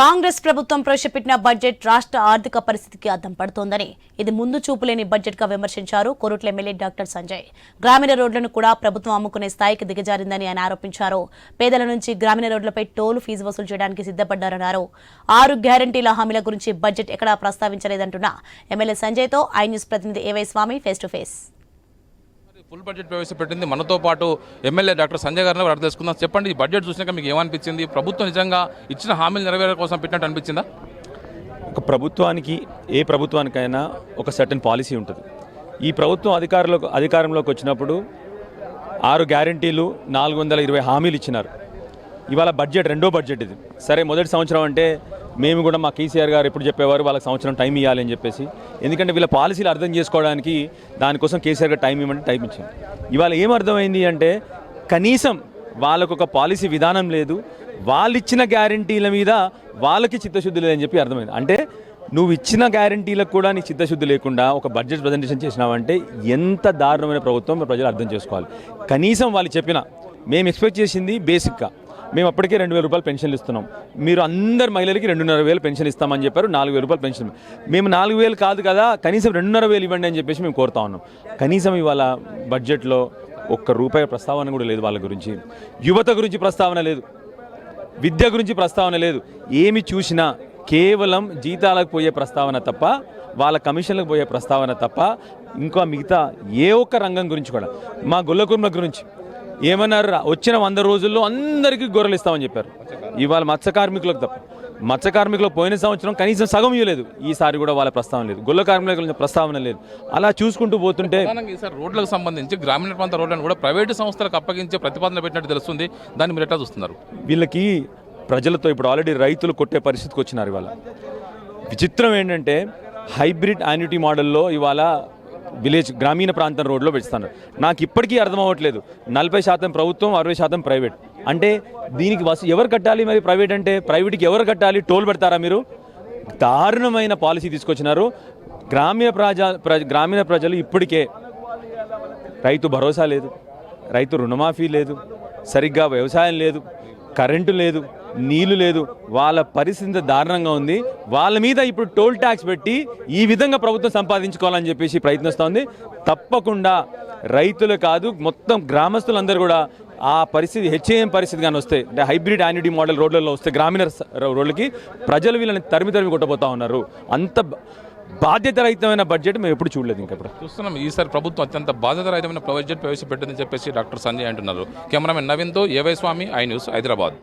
కాంగ్రెస్ ప్రభుత్వం ప్రవేశపెట్టిన బడ్జెట్ రాష్ట్ర ఆర్థిక పరిస్థితికి అద్దం పడుతోందని ఇది ముందు చూపులేని బడ్జెట్గా విమర్శించారు కోరుట్ల ఎమ్మెల్యే డాక్టర్ సంజయ్. గ్రామీణ రోడ్లను కూడా ప్రభుత్వం అమ్ముకునే స్థాయికి దిగజారిందని ఆయన ఆరోపించారు. పేదల నుంచి గ్రామీణ రోడ్లపై టోలు ఫీజు వసూలు చేయడానికి సిద్ధపడ్డారన్నారు. ఆరు గ్యారంటీల హామీల గురించి బడ్జెట్ ఎక్కడా ప్రస్తావించలేదంటున్న ఎమ్మెల్యే సంజయ్తో ఐ న్యూస్ ప్రతినిధి A Y Swamy face to face. Full budget ప్రవేశపెట్టింది. మనతో పాటు ఎమ్మెల్యే డాక్టర్ సంజయ్ గారిని అర్థం తెలుసుకుందాం చెప్పండి ఈ బడ్జెట్ చూసినాక మీకు ఏమనిపించింది? ప్రభుత్వం నిజంగా ఇచ్చిన హామీలు నెరవేర కోసం పెట్టినట్టు అనిపించిందా? ఒక ప్రభుత్వానికి ఏ ప్రభుత్వానికైనా ఒక సర్టన్ పాలసీ ఉంటుంది. ఈ ప్రభుత్వం అధికారంలో అధికారంలోకి వచ్చినప్పుడు ఆరు గ్యారంటీలు నాలుగు వందల ఇరవై హామీలు ఇచ్చినారు. ఇవాళ బడ్జెట్ రెండో బడ్జెట్ ఇది. సరే మొదటి సంవత్సరం అంటే మేము కూడా మా కేసీఆర్ గారు ఎప్పుడు చెప్పేవారు వాళ్ళకి సంవత్సరం టైం ఇవ్వాలి అని చెప్పేసి. ఎందుకంటే వీళ్ళ పాలసీలు అర్థం చేసుకోవడానికి దానికోసం కేసీఆర్ గారు టైం ఇవ్వమంటే టైం ఇచ్చింది ఇవాళ ఏం అర్థమైంది అంటే కనీసం వాళ్ళకు ఒక పాలసీ విధానం లేదు వాళ్ళు ఇచ్చిన గ్యారంటీల మీద వాళ్ళకి చిత్తశుద్ధి లేదని చెప్పి అర్థమైంది. అంటే నువ్వు ఇచ్చిన గ్యారంటీలకు కూడా నీకు చిత్తశుద్ధి లేకుండా ఒక బడ్జెట్ ప్రజెంటేషన్ చేసినావంటే ఎంత దారుణమైన ప్రభుత్వం ప్రజలు అర్థం చేసుకోవాలి. కనీసం వాళ్ళు చెప్పిన మేము ఎక్స్పెక్ట్ చేసింది బేసిక్గా మేము అప్పటికే రెండు వేల రూపాయలు పెన్షన్లు ఇస్తున్నాం. మీరు అందరు మహిళలకి రెండున్నర వేలు పెన్షన్ ఇస్తామని చెప్పారు నాలుగు వేల రూపాయలు పెన్షన్ మేము నాలుగు వేలు కాదు కదా కనీసం రెండున్నర వేలు ఇవ్వండి అని చెప్పేసి మేము కోరుతా ఉన్నాం. కనీసం ఇవాళ బడ్జెట్లో ఒక్క రూపాయి ప్రస్తావన కూడా లేదు వాళ్ళ గురించి. యువత గురించి ప్రస్తావన లేదు. విద్య గురించి ప్రస్తావన లేదు. ఏమి చూసినా కేవలం జీతాలకు పోయే ప్రస్తావన తప్ప వాళ్ళ కమిషన్లకు పోయే ప్రస్తావన తప్ప ఇంకా మిగతా ఏ ఒక్క రంగం గురించి కూడా. మా గొల్లకుర్మ గురించి ఏమన్నారు? వచ్చిన వంద రోజుల్లో అందరికీ గొర్రెలు ఇస్తామని చెప్పారు. ఇవాళ మత్స్య కార్మికులకు తప్ప. మత్స్య కార్మికులకు పోయిన సంవత్సరం కనీసం సగం ఇవ్వలేదు. ఈసారి కూడా వాళ్ళ ప్రస్తావన లేదు. గొల్ల కార్మికుల ప్రస్తావన లేదు. అలా చూసుకుంటూ పోతుంటే ఈసారి రోడ్లకు సంబంధించి గ్రామీణ ప్రాంత రోడ్లను కూడా ప్రైవేటు సంస్థలకు అప్పగించే ప్రతిపాదన పెట్టినట్టు తెలుస్తుంది. దాన్ని మీరు ఎట్లా చూస్తున్నారు? వీళ్ళకి ప్రజలతో ఇప్పుడు ఆల్రెడీ రైతులు కొట్టే పరిస్థితికి వచ్చినారు ఇవాళ. విచిత్రం ఏంటంటే హైబ్రిడ్ యాన్యుటీ మోడల్లో ఇవాళ విలేజ్ గ్రామీణ ప్రాంతం రోడ్లో పెంచుతున్నారు. నాకు ఇప్పటికీ అర్థం అవ్వట్లేదు. నలభై శాతం ప్రభుత్వం అరవై శాతం ప్రైవేట్. అంటే దీనికి వస ఎవరు కట్టాలి మరి ప్రైవేట్ అంటే? ప్రైవేట్కి ఎవరు కట్టాలి? టోల్ పెడతారా మీరు? దారుణమైన పాలసీ తీసుకొచ్చినారు. గ్రామీణ ప్రజా గ్రామీణ ప్రజలు ఇప్పటికే రైతు భరోసా లేదు. రైతు రుణమాఫీ లేదు. సరిగ్గా వ్యవసాయం లేదు. కరెంటు లేదు నీళ్ళు లేదు వాళ్ళ పరిస్థితి దారుణంగా ఉంది. వాళ్ళ మీద ఇప్పుడు టోల్ ట్యాక్స్ పెట్టి ఈ విధంగా ప్రభుత్వం సంపాదించుకోవాలని చెప్పేసి ప్రయత్నిస్తోంది తప్పకుండా రైతులు కాదు మొత్తం గ్రామస్తులందరూ కూడా ఆ పరిస్థితి హెచ్ఏఎం పరిస్థితి కానీ వస్తే అంటే హైబ్రిడ్ యాన్యుటీ మోడల్ రోడ్లలో వస్తే గ్రామీణ రోడ్లకి ప్రజలు వీళ్ళని తరిమి తరిమి కొట్టబోతా ఉన్నారు. అంత బాధ్యత రహితమైన బడ్జెట్ మేము ఎప్పుడు చూడలేదు ఇంకా ఇప్పుడు. చూస్తున్నాం. ఈసారి ప్రభుత్వం అత్యంత బాధ్యత రహితమైన బడ్జెట్ ప్రవేశపెట్టిందని చెప్పేసి డాక్టర్ సంజయ్ అంటున్నారు. కెమెరామెన్ నవీన్తో ఏవై స్వామి ఐ న్యూస్ హైదరాబాద్.